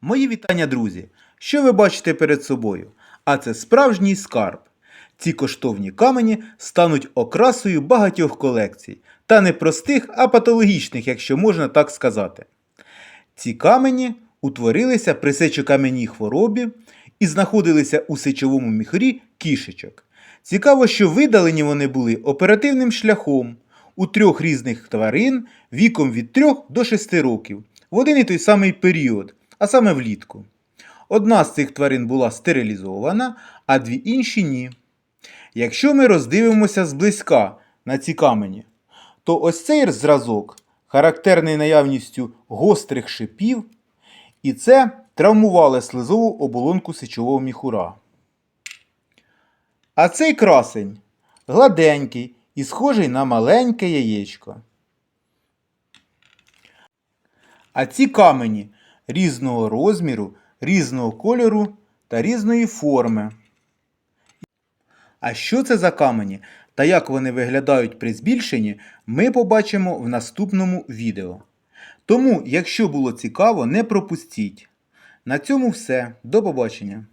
Мої вітання, друзі! Що ви бачите перед собою? А це справжній скарб. Ці коштовні камені стануть окрасою багатьох колекцій, та не простих, а патологічних, якщо можна так сказати. Ці камені утворилися при сечокам'яній хворобі і знаходилися у сечовому міхурі кішечок. Цікаво, що видалені вони були оперативним шляхом у трьох різних тварин віком від 3 до 6 років в один і той самий період, а саме влітку. Одна з цих тварин була стерилізована, а дві інші ні. Якщо ми роздивимося зблизька на ці камені, то ось цей зразок характерний наявністю гострих шипів, і це травмувало слизову оболонку сечового міхура. А цей красень гладенький і схожий на маленьке яєчко. А ці камені різного розміру, різного кольору та різної форми. А що це за камені та як вони виглядають при збільшенні, ми побачимо в наступному відео. Тому, якщо було цікаво, не пропустіть. На цьому все. До побачення!